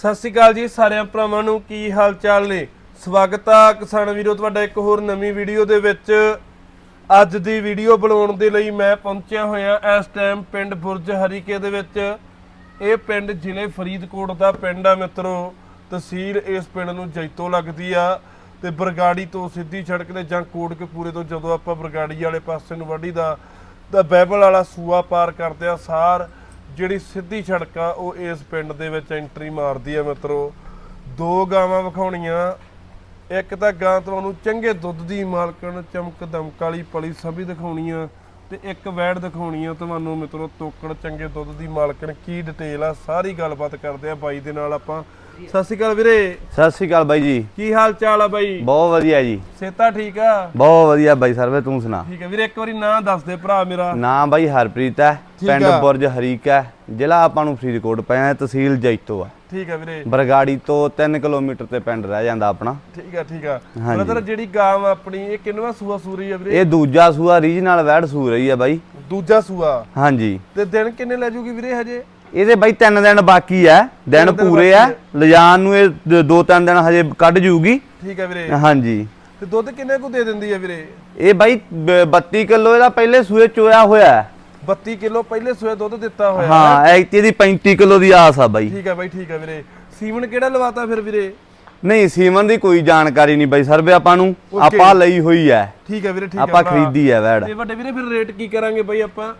ਸਤਿ ਸ਼੍ਰੀ ਅਕਾਲ ਜੀ ਸਾਰਿਆਂ ਭਰਾਵਾਂ ਨੂੰ, ਕੀ ਹਾਲ ਚਾਲ ਨੇ? ਸਵਾਗਤ ਆ ਕਿਸਾਨ ਵੀਰੋ, ਤੁਹਾਡਾ ਇੱਕ ਹੋਰ ਨਵੀਂ ਵੀਡੀਓ ਦੇ ਵਿੱਚ। ਅੱਜ ਦੀ ਵੀਡੀਓ ਬਣਾਉਣ ਦੇ ਲਈ ਮੈਂ ਪਹੁੰਚਿਆ ਹੋਇਆ ਇਸ ਟਾਈਮ ਪਿੰਡ ਬੁਰਜ ਹਰੀਕੇ ਦੇ ਵਿੱਚ। ਇਹ ਪਿੰਡ ਜ਼ਿਲ੍ਹੇ ਫਰੀਦਕੋਟ ਦਾ ਪਿੰਡ ਆ ਮਿੱਤਰੋ। ਤਹਿਸੀਲ ਇਸ ਪਿੰਡ ਨੂੰ ਜੈਤੋ ਲੱਗਦੀ ਆ ਤੇ ਬਰਗਾੜੀ ਤੋਂ ਸਿੱਧੀ ਸੜਕ ਤੇ ਜਾਂ ਪੂਰੇ ਤੋਂ ਜਦੋਂ ਆਪਾਂ ਬਰਗਾੜੀ ਵਾਲੇ ਪਾਸੇ ਨੂੰ ਵੱਢੀ ਦਾ ਤਾਂ ਬੈਬਲ ਵਾਲਾ ਸੂਆ ਪਾਰ ਕਰਦੇ ਆ ਸਾਰ। ਜਿਹੜੀ ਸਿੱਧੀ ਸੜਕ ਆ, ਉਹ ਇਸ ਪਿੰਡ ਦੇ ਵਿੱਚ ਐਂਟਰੀ ਮਾਰਦੀ ਆ ਮਿੱਤਰੋ। ਦੋ ਗਾਵਾਂ ਵਿਖਾਉਣੀਆਂ। ਇੱਕ ਤਾਂ ਗਾਂ ਤੁਹਾਨੂੰ ਚੰਗੇ ਦੁੱਧ ਦੀ ਮਾਲਕਣ, ਚਮਕ ਦਮਕ ਵਾਲੀ ਪਲੀ ਸਭੀ ਦਿਖਾਉਣੀ ਆ ਤੇ ਇੱਕ ਵੈੜ ਦਿਖਾਉਣੀ ਆ ਤੁਹਾਨੂੰ ਮਿੱਤਰੋ, ਤੋਕੜ ਚੰਗੇ ਦੁੱਧ ਦੀ ਮਾਲਕਣ। ਕੀ ਡਿਟੇਲ ਆ, ਸਾਰੀ ਗੱਲਬਾਤ ਕਰਦੇ ਆ ਬਾਈ ਦੇ ਨਾਲ ਆਪਾਂ। ਸਤਿ ਸ਼੍ਰੀ ਅਕਾਲ ਵੀਰੇ। ਸਤਿ ਸ਼੍ਰੀ ਅਕਾਲ ਬਾਈ ਜੀ। ਕੀ ਹਾਲ ਚਾਲ ਆ ਬਾਈ? ਬਹੁਤ ਵਧੀਆ ਜੀ। ਸੇਤਾ ਠੀਕ ਆ? ਬਹੁਤ ਵਧੀਆ ਬਾਈ ਸਰਵੇ ਤੂੰ ਸੁਣਾ। ਠੀਕ ਆ ਵੀਰੇ ਇੱਕ ਵਾਰੀ ਨਾਂ ਦੱਸ ਦੇ ਭਰਾ ਮੇਰਾ। ਨਾਮ ਬਾਈ ਹਰਪ੍ਰੀਤ ਹੈ ਪਿੰਡ ਆ। ਬੁਰਜ ਹਰੀਕ ਜ਼ਿਲ੍ਹਾ ਆਪਾਂ ਨੂੰ ਫਰੀਦਕੋਟ ਪਿਆ ਹੈ ਤਹਿਸੀਲ ਜੈਤੋ ਹੈ ਠੀਕ ਆ ਵੀਰੇ। ਬਰਗਾੜੀ ਤੋਂ 3 ਕਿਲੋਮੀਟਰ ਤੇ ਪਿੰਡ ਰਹਿ ਜਾਂਦਾ ਆਪਣਾ। ਠੀਕ ਆ ਠੀਕ ਆ। ਬ੍ਰਦਰ ਜਿਹੜੀ ਗਾਂ ਆਪਣੀ ਇਹ ਕਿੰਨਵਾ ਸੂਆ ਸੂਰੀ ਆ ਵੀਰੇ? ਇਹ ਦੂਜਾ ਸੂਆ ਰੀਜਨਲ ਵੈੜ ਸੂ ਰਹੀ ਹੈ ਬਾਈ। ਦੂਜਾ ਸੂਆ? ਹਾਂਜੀ। ਤੇ ਦਿਨ ਕਿੰਨੇ ਲੈ ਜੂਗੀ ਵੀਰੇ ਹਜੇ? ਇਹਦੇ ਬਾਈ 3 ਦਿਨ ਬਾਕੀ ਹੈ ਦਿਨ ਤਿੰਨ ਪੂਰੇ ਬਾਕੀ ਲਿਜਾਣ ਨੂੰ ਇਹ 2-3 ਦਿਨ ਹਜੇ ਕੱਢ ਜੂਗੀ। ਠੀਕ ਆ ਵੀਰੇ। ਹਾਂਜੀ। ਤੇ ਦੁੱਧ ਕਿੰਨੇ ਕੁ ਦੇ ਦਿੰਦੀ ਆ ਵੀਰੇ? ਇਹ ਬਾਈ ਬ- 32 ਕਿਲੋ ਇਹਦਾ ਪਹਿਲੇ ਸੂਏ ਚੋਇਆ ਹੋਇਆ ਹੈ। 32 ਕਿਲੋ ਪਹਿਲੇ ਸੂਏ ਦੁੱਧ ਦਿੱਤਾ ਹੋਇਆ ਹਾਂ। ਐਕਤੀ ਦੀ 35 ਕਿਲੋ ਦੀ ਆਸ ਆ ਬਾਈ। ਠੀਕ ਆ ਬਾਈ ਠੀਕ ਆ ਵੀਰੇ। ਸੀਮਨ ਕਿਹੜਾ ਲਵਾਤਾ ਫਿਰ ਵੀਰੇ? ਨਹੀਂ ਸੀਮਨ ਦੀ ਕੋਈ ਜਾਣਕਾਰੀ ਨਹੀਂ ਬਾਈ ਸਰਵੇ ਆਪਾਂ ਨੂੰ. ਆਪਾਂ ਲਈ ਹੋਈ ਹੈ। ਠੀਕ ਆ ਵੀਰੇ ਠੀਕ ਆ ਆਪਾਂ। ਖਰੀਦੀ ਹੈ ਵੈੜ। ਤੇ ਵੱਡੇ ਵੀਰੇ ਫਿਰ ਰੇਟ ਕੀ ਕਰਾਂਗੇ ਬਾਈ ਆਪਾਂ?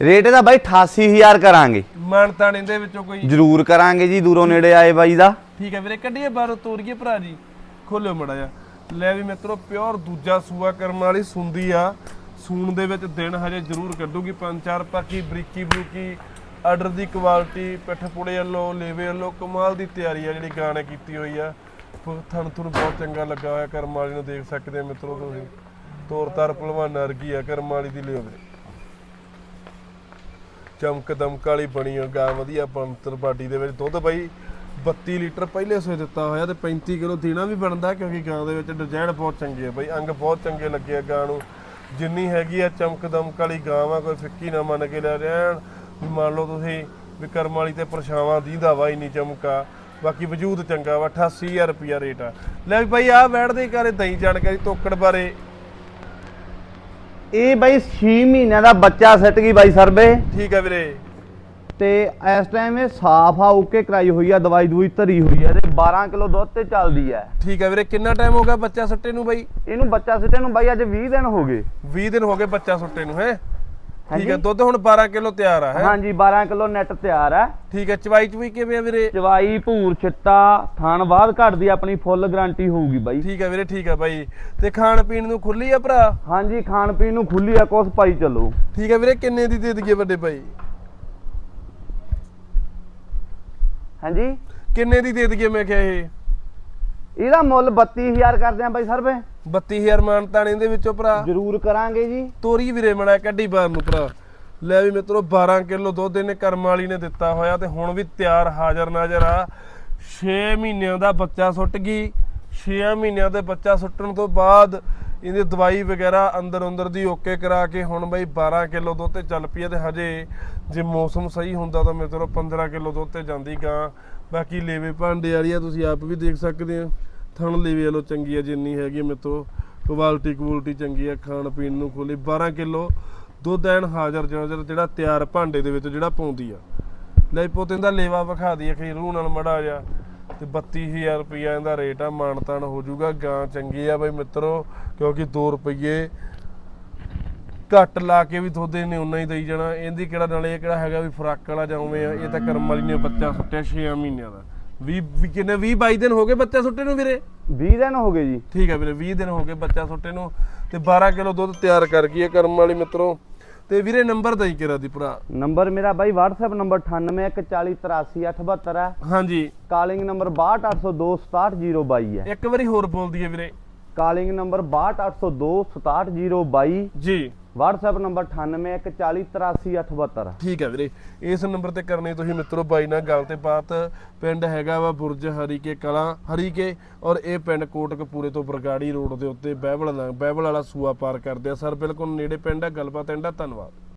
ਰੇਟ ਇਹਦਾ ਬਾਈ 88000 ਕਰਾਂਗੇ। ਮਾਨਤਾਨ ਇਹਦੇ ਵਿੱਚੋਂ ਕੋਈ ਜ਼ਰੂਰ ਕਰਾਂਗੇ ਜੀ ਦੂਰੋਂ ਨੇੜੇ ਆਏ ਬਾਈ ਦਾ। ਠੀਕ ਆ ਵੀਰੇ ਕੱਢੀਏ ਬਾਹਰੋਂ ਤੋਰੀਏ ਭਰਾ ਜੀ। ਖੋਲਿਓ ਮੜਾ ਜਾ ਲੈ ਵੀ ਮਿੱਤਰੋ ਪਿਓਰ ਦੂਜਾ ਸੂਆ ਕਰਮ ਵਾਲੀ ਸੁੰਦੀ ਆ। ਸੂਣ ਦੇ ਵਿੱਚ ਦਿਨ ਹਜੇ ਜ਼ਰੂਰ ਕੱਢੂਗੀ। ਪੰਜ ਚਾਰ ਪਾਕੀ ਬਰੀਕੀ ਬਰੂਕੀ ਆਰਡਰ ਦੀ ਕੁਆਲਿਟੀ ਪਿੱਠ ਪੁੜੇ ਵੱਲੋਂ ਲੇਵੇ ਵੱਲੋਂ ਕਮਾਲ ਦੀ ਤਿਆਰੀ ਆ ਜਿਹੜੀ ਗਾਣੇ ਕੀਤੀ ਹੋਈ ਆ। ਤੁਹਾਨੂੰ ਤੁਹਾਨੂੰ ਬਹੁਤ ਚੰਗਾ ਲੱਗਾ ਹੋਇਆ ਕਰਮ ਵਾਲੀ ਨੂੰ ਦੇਖ ਸਕਦੇ ਆ ਮਿੱਤਰੋ ਤੁਸੀਂ। ਤੋਰ ਤਾਰ ਭਲਵਾਨ ਵਰਗੀ ਆ ਕਰਮ ਵਾਲੀ ਦੀ ਲਿਓ ਵੀਰੇ ਚਮਕ ਦਮਕ ਵਾਲੀ ਬਣੀ ਆ, ਗਾਂ ਵਧੀਆ ਪੰਤਰ ਬਾਡੀ ਦੇ ਵਿੱਚ। ਦੁੱਧ ਬਾਈ 32 ਲੀਟਰ ਪਹਿਲੇ ਸੋਏ ਦਿੱਤਾ ਹੋਇਆ ਤੇ 35 ਕਿਲੋ ਦੇਣਾ ਵੀ ਬਣਦਾ ਕਿਉਂਕਿ ਗਾਂ ਦੇ ਵਿੱਚ ਡਿਜ਼ਾਈਨ ਬਹੁਤ ਚੰਗੇ ਆ। ਬਾਈ ਅੰਗ ਬਹੁਤ ਚੰਗੇ ਲੱਗੇ ਆ ਗਾਂ ਨੂੰ। ਜਿੰਨੀ ਹੈਗੀ ਆ ਚਮਕ ਦਮਕ ਵਾਲੀ ਗਾਂ ਵਾ, ਕੋਈ ਫਿੱਕੀ ਨਾ ਮੰਨ ਕੇ ਲੈ ਰਹਿਣ। ਵੀ ਮੰਨ ਲਓ ਤੁਸੀਂ ਵੀ ਕਰਮ ਵਾਲੀ ਤੇ ਪਰਛਾਵਾਂ ਦੀਂਦਾ ਵਾ ਇੰਨੀ ਚਮਕਾ ਬਾਕੀ ਵਜੂਦ ਚੰਗਾ ਵਾ 88000 ਰੁਪਿਆ ਰੇਟ ਆ। ਲੈ ਵੀ ਬਾਈ ਆ ਬੈਠਦੇ ਕਰੇ ਦਈ ਜਾਣਕਾਰੀ ਤੋਕੜ ਬਾਰੇ ਇਹ ਬਾਈ 6 ਮਹੀਨਿਆਂ ਦਾ ਬੱਚਾ ਸੱਟ ਗਈ ਬਾਈ ਸਰਵੇ ਠੀਕ ਆ ਵੀਰੇ। ਤੇ ਇਸ ਟਾਈਮ ਇਹ ਸਾਫ਼ ਆ ਓਕੇ ਕਰਾਈ ਹੋਈ ਆ ਦਵਾਈ ਦੂਈ ਧਰੀ ਹੋਈ ਆ ਤੇ 12 ਕਿਲੋ ਦੁੱਧ ਤੇ ਚੱਲਦੀ ਆ। ਠੀਕ ਆ ਵੀਰੇ ਕਿੰਨਾ ਟਾਈਮ ਹੋ ਗਿਆ ਬੱਚਾ ਸੱਟੇ ਨੂੰ ਬਾਈ? ਇਹਨੂੰ ਬੱਚਾ ਸਿੱਟੇ ਨੂੰ ਬਾਈ ਅੱਜ 20 ਦਿਨ ਹੋ ਗਏ। 20 ਦਿਨ ਹੋ ਗਏ ਬੱਚਾ ਸੁੱਟੇ ਨੂੰ ਹੈ? ਠੀਕ। ਹੈ ਦੁੱਧ ਹੁਣ 12 ਕਿਲੋ ਤਿਆਰ ਆ ਹੈ? ਹਾਂਜੀ 12 ਕਿਲੋ ਨੈਟ ਤਿਆਰ ਆ। ਠੀਕ ਹੈ ਚਵਾਈ ਚਵੀ ਕਿਵੇਂ ਆ ਵੀਰੇ? ਚਵਾਈ ਭੂਰ ਛਿੱਟਾ ਥਣ ਬਾਅਦ ਘਟਦੀ ਆਪਣੀ ਫੁੱਲ ਗਾਰੰਟੀ ਹੋਊਗੀ ਬਾਈ। ਠੀਕ ਹੈ ਵੀਰੇ ਠੀਕ ਹੈ ਬਾਈ। ਤੇ ਖਾਣ ਪੀਣ ਨੂੰ ਖੁੱਲੀ ਆ ਭਰਾ? ਹਾਂਜੀ ਖਾਣ ਪੀਣ ਨੂੰ ਖੁੱਲੀ ਆ ਕੁਛ ਪਾਈ ਚੱਲੋ। ਠੀਕ ਹੈ ਵੀਰੇ ਕਿੰਨੇ ਦੀ ਦੇ ਦਈਏ ਵੱਡੇ ਭਾਈ? ਹਾਂਜੀ? ਕਿੰਨੇ ਦੀ ਦੇ ਦਈਏ ਮੈਂ ਕਿਹਾ ਇਹ? ਇਹਦਾ ਮੁੱਲ 32000 ਕਰਦੇ ਆ ਬਾਈ ਸਰਵੇ 32000 ਮਾਨਤਾਨ ਇਹਦੇ ਵਿੱਚੋਂ ਭਰਾ। ਜ਼ਰੂਰ ਕਰਾਂਗੇ ਜੀ। ਤੋਰੀ ਵੀਰੇ ਮੜਾ ਕੱਢੀ ਬਾਹਰ ਨੂੰ ਭਰਾ। ਲੈ ਵੀ ਮਿੱਤਰੋ 12 ਕਿਲੋ ਦੁੱਧ ਇਹਨੇ ਕਰਮ ਵਾਲੀ ਨੇ ਦਿੱਤਾ ਹੋਇਆ ਤੇ ਹੁਣ ਵੀ ਤਿਆਰ ਹਾਜ਼ਰ ਨਾਜ਼ਰ ਆ। 6 ਮਹੀਨਿਆਂ ਦਾ ਬੱਚਾ ਸੁੱਟ ਗਈ। 6 ਮਹੀਨਿਆਂ ਦੇ ਬੱਚਾ ਸੁੱਟਣ ਤੋਂ ਬਾਅਦ ਇਹਦੀ ਦਵਾਈ ਵਗੈਰਾ ਅੰਦਰ ਅੰਦਰ ਦੀ ਓਕੇ ਕਰਾ ਕੇ ਹੁਣ ਬਈ 12 ਕਿਲੋ ਦੁੱਧ ਤੇ ਚੱਲ ਪਈ ਤੇ ਹਜੇ ਜੇ ਮੌਸਮ ਸਹੀ ਹੁੰਦਾ ਤਾਂ ਮਿੱਤਰੋ 15 ਕਿਲੋ ਦੁੱਧ ਤੇ ਜਾਂਦੀ ਗਾਂ। ਬਾਕੀ ਲੇਵੇ ਭਾਂਡੇ ਵਾਲੀ ਆ ਤੁਸੀਂ ਆਪ ਵੀ ਦੇਖ ਸਕਦੇ ਆ। ਥਣ ਲੇਵੇ ਵਾਲੋ ਚੰਗੀ ਆ, ਜਿੰਨੀ ਹੈਗੀ ਆ ਮਿੱਤਰੋ ਕੁਆਲਿਟੀ ਕੁਆਲਿਟੀ ਚੰਗੀ ਆ, ਖਾਣ ਪੀਣ ਨੂੰ ਖੋਲੀ। 12 ਕਿਲੋ ਦੁੱਧ ਐਨ ਹਾਜ਼ਰ ਜਨਜਰ ਜਿਹੜਾ ਤਿਆਰ ਭਾਂਡੇ ਦੇ ਵਿੱਚ ਜਿਹੜਾ ਪਾਉਂਦੀ ਆ। ਲੈ ਪੋਤੇ ਦਾ ਲੇਵਾ ਵਿਖਾ ਦੀ ਅਖੀ ਰੂਹ ਨਾਲ ਮੜਾ ਜਾ। ਤੇ 32000 ਰੁਪਇਆ ਇਹਦਾ ਰੇਟ ਆ ਮਾਨਤਾਨ ਹੋ ਜਾਊਗਾ, ਗਾਂ ਚੰਗੀ ਆ ਬਈ ਮਿੱਤਰੋ, ਕਿਉਂਕਿ 2 ਰੁਪਏ ਘੱਟ ਲਾ ਕੇ ਵੀ ਥੋਦੇ ਨੇ ਉਨਾ ਹੀ ਦੇਈ ਜਾਣਾ। ਇਹਦੀ ਕਿਹੜਾ ਨਾਲੇ ਇਹ ਕਿਹੜਾ ਹੈਗਾ ਵੀ ਫਰਾਕ ਵਾਲਾ ਜਾਂ ਉਵੇਂ ਆ ਇਹ ਤਾਂ ਕਰਮ ਵਾਲੀ ਨੇ ਬੱਚਾ ਸੁੱਟਿਆ 6 ਮਹੀਨਿਆਂ ਦਾ। 20 ਕਿੰਨੇ 20 22 ਦਿਨ ਹੋ ਗਏ ਬੱਚਾ ਸੁੱਟੇ ਨੂੰ ਵੀਰੇ? 20 ਦਿਨ ਹੋ ਗਏ ਜੀ। ਠੀਕ ਹੈ ਵੀਰੇ 20 ਦਿਨ ਹੋ ਗਏ ਬੱਚਾ ਸੁੱਟੇ ਨੂੰ ਤੇ 12 ਕਿਲੋ ਦੁੱਧ ਤਿਆਰ ਕਰ ਗਈ ਹੈ ਕਰਮ ਵਾਲੀ ਮਿੱਤਰੋ। ਤੇ ਵੀਰੇ ਨੰਬਰ ਦਈ ਕਿਰਾ ਦੀ ਭਰਾ? ਨੰਬਰ ਮੇਰਾ ਬਾਈ WhatsApp ਨੰਬਰ 9814483872 ਹੈ ਹਾਂਜੀ। ਕਾਲਿੰਗ ਨੰਬਰ 6280267022 ਹੈ ਇੱਕ ਵਾਰੀ ਹੋਰ ਬੋਲ ਦਈਏ ਵੀਰੇ। ਕਾਲਿੰਗ ਨੰਬਰ 6280267022 ਜੀ। WhatsApp ਨੰਬਰ 9814483872 ਠੀਕ ਹੈ ਵੀਰੇ। ਇਸ ਨੰਬਰ ਤੇ ਕਰਨੀ ਤੁਸੀਂ ਮਿੱਤਰੋ ਬਾਈ ਨਾਲ ਗੱਲ ਤੇ ਬਾਤ। ਪਿੰਡ ਹੈਗਾ ਵਾ ਬੁਰਜ ਹਰੀਕੇ ਕਲਾਂ, ਹਰੀਕੇ, ਔਰ ਇਹ ਪਿੰਡ ਕੋਟਕਪੂਰੇ ਤੋਂ ਬਰਗਾੜੀ ਰੋਡ ਦੇ ਉੱਤੇ ਬਹਿਬਲ ਬਹਿਬਲ ਵਾਲਾ ਸੂਆ ਪਾਰ ਕਰਦੇ ਆ। ਸਰ, ਬਿਲਕੁਲ ਨੇੜੇ ਪਿੰਡ ਆ। ਗੱਲਬਾਤ ਐਂਡਾ ਧੰਨਵਾਦ।